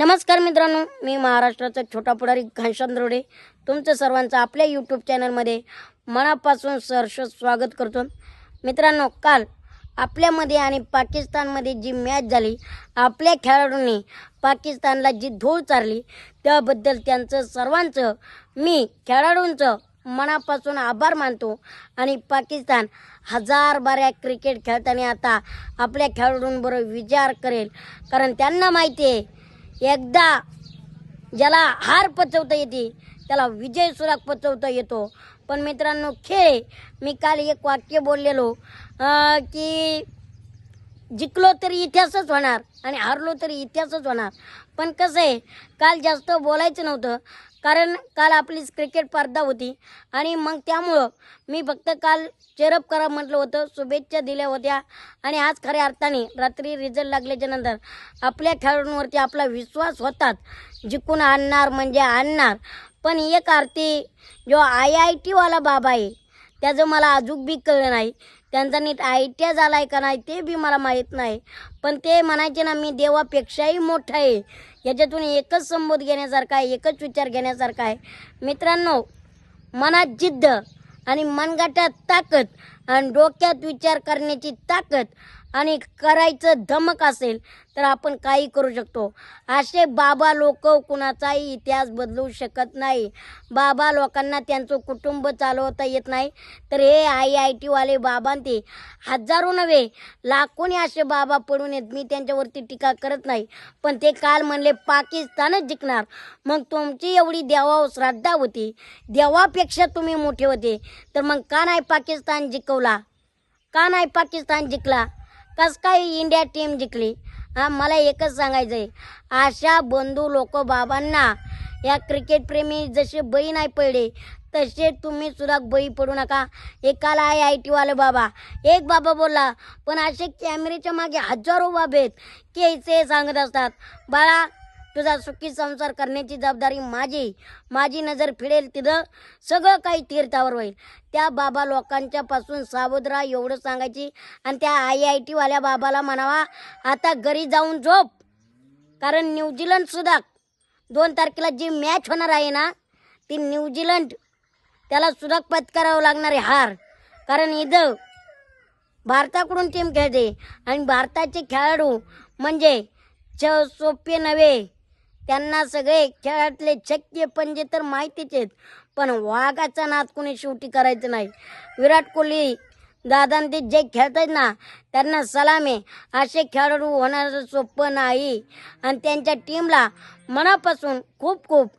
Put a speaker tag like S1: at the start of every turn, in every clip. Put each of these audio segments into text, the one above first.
S1: नमस्कार मित्रांनो मी महाराष्ट्राचा छोटा पुढारी घनश्याम दरोडे. तुमचं सर्वांचं आपल्या यूट्यूब चॅनलमध्ये मनापासून सहर्ष स्वागत करतो. मित्रांनो काल आपल्यामध्ये आणि पाकिस्तानमध्ये जी मॅच झाली आपल्या खेळाडूंनी पाकिस्तानला जी धूळ चारली त्याबद्दल त्यांचं सर्वांचं मी खेळाडूंचं मनापासून आभार मानतो. आणि पाकिस्तान हजार बाऱ्या क्रिकेट खेळताना आता आपल्या खेळाडूंबरोबर विचार करेल. कारण त्यांना माहिती आहे एकदा ज्याला हार पचवता येते त्याला विजय सुद्धा पचवता येतो. पण मित्रांनो खेळ मी काल एक वाक्य बोललेलो की जिंकलो तरी इतिहासच होणार आणि हारलो तरी इतिहासच होणार. पण कसं आहे काल जास्त बोलायचं नव्हतं. कारण काल आपली क्रिकेट स्पर्धा होती आणि मग त्यामुळं मी फक्त काल चेरअप करा म्हटलं होतं शुभेच्छा दिल्या होत्या आणि आज खऱ्या अर्थाने रात्री रिझल्ट लागल्याच्या नंतर आपल्या खेळाडूंवरती आपला विश्वास होतात जिंकून आणणार म्हणजे आणणार. पण एक अर्थी जो आय आय टीवाला बाबा आहे त्याचं मला अजून बी कळलं नाही. त्यांचा नीट आय टी आय झाला आहे का नाही ते बी मला माहीत नाही. पण ते म्हणायचे ना मी देवापेक्षाही मोठा आहे. याच्यातून एकच संबोध घेण्यासारखा आहे एकच विचार घेण्यासारखा आहे. मित्रांनो मनात जिद्द आणि मनगटात ताकद आणि डोक्यात विचार करण्याची ताकद आणि करायचं धमक असेल तर आपण काही करू शकतो. असे बाबा लोक कुणाचाही इतिहास बदलू शकत नाही. बाबा लोकांना त्यांचं कुटुंब चालवता येत नाही. तर हे आय आय टीवाले बाबांते. हजारो नव्हे लाखोनी असे बाबा पडून येत मी त्यांच्यावरती टीका करत नाही. पण ते काल म्हणले पाकिस्तानच जिंकणार. मग तुमची एवढी देवा श्रद्धा होती. देवापेक्षा तुम्ही मोठे होते. तर मग का नाही पाकिस्तान जिंकवला? का नाही पाकिस्तान जिंकला? कस काय इंडिया टीम जिंकली? हा मला एकच सांगायचं आहे. अशा बंधू लोक बाबांना या क्रिकेटप्रेमी जसे बळी नाही पडले तसे तुम्ही सुद्धा बळी पडू नका. एकाला आहे आय टीवाले बाबा. एक बाबा बोलला पण असे कॅमेऱ्याच्या मागे हजारो बाबे आहेत. की ते सांगत असतात. बाळा तुझा सुखी संसार करण्याची जबाबदारी माझी. माझी नजर फिरेल तिथं सगळं काही तीर्थावर होईल. त्या बाबा लोकांच्या पासून सावध राहा एवढं सांगायची. आणि त्या आय आय टीवाल्या बाबाला म्हणावा आता घरी जाऊन झोप. कारण न्यूझीलंडसुद्धा दोन तारखेला जी मॅच होणार आहे ना ती न्यूझीलंड त्याला सुद्धा पत्करावं लागणार आहे हार. कारण इथं भारताकडून टीम खेळते. आणि भारताचे खेळाडू म्हणजे छ सोपे नव्हे त्यांना सगळे खेळातले छक्के पंजे तर माहितीच आहेत पण वाघाचा नाद कोणी शेवटी करायचं नाही. विराट कोहली दादा ते जे खेळतात ना त्यांना सलाम. आहे असे खेळाडू होणार सोपं नाही. आणि त्यांच्या टीमला मनापासून खूप खूप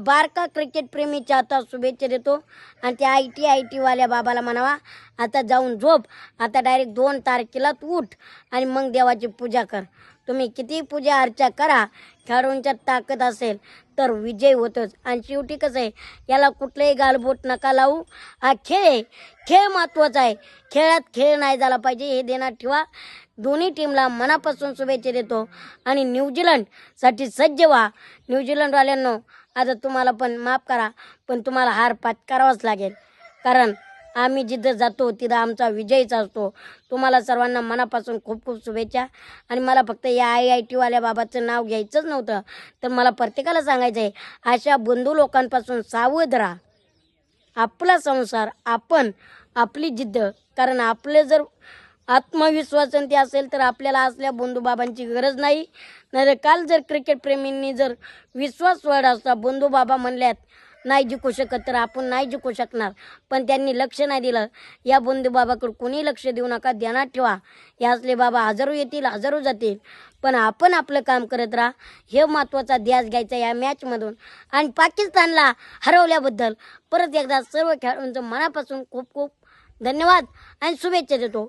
S1: बारका क्रिकेट प्रेमीच्या आता शुभेच्छा देतो. आणि त्या आय टी आय टीवाल्या बाबाला म्हणावा आता जाऊन झोप. आता डायरेक्ट दोन तारखेला तू उठ आणि मग देवाची पूजा कर. तुम्ही किती पूजा अर्चा करा खेळाडूंच्या ताकद असेल तर विजय होतोच. आणि शेवटी कसं आहे याला कुठलंही गालबोट नका लावू. हा खेळ खेळ महत्त्वाचा आहे. खेळात खेळ नाही झाला पाहिजे हे देण्यात ठेवा. दोन्ही टीमला मनापासून शुभेच्छा देतो. आणि न्यूझीलंडसाठी सज्ज व्हा. न्यूझीलंडवाल्यांनो आता तुम्हाला पण माफ करा पण तुम्हाला हार पत्करावाच लागेल. कारण आम्ही जिथं जातो तिथं आमचा विजयच असतो. तुम्हाला सर्वांना मनापासून खूप खूप शुभेच्छा. आणि मला फक्त या आय आय टीवाल्या बाबाचं नाव घ्यायचंच नव्हतं तर मला प्रत्येकाला सांगायचं आहे अशा बंधू लोकांपासून सावध राहा. आपला संसार आपण आपली जिद्द कारण आपले जर आत्मविश्वासंती असेल तर आपल्याला असल्या बंधूबाबांची गरज नाही. नाही काल जर क्रिकेट प्रेमींनी जर विश्वास वाढ असता बंधूबाबा म्हणल्यात नाही जिंकू शकत तर आपण नाही जिंकू शकणार. पण त्यांनी लक्ष नाही दिलं. या बंधूबाबाकडे कोणी लक्ष देऊ नका ध्यानात ठेवा. या असले बाबा हजारो येतील हजारो जातील. पण आपण आपलं काम करत राहा. हे महत्त्वाचा ध्यास घ्यायचा या मॅचमधून आणि पाकिस्तानला हरवल्याबद्दल परत एकदा सर्व खेळाडूंचं मनापासून खूप खूप धन्यवाद आणि शुभेच्छा देतो.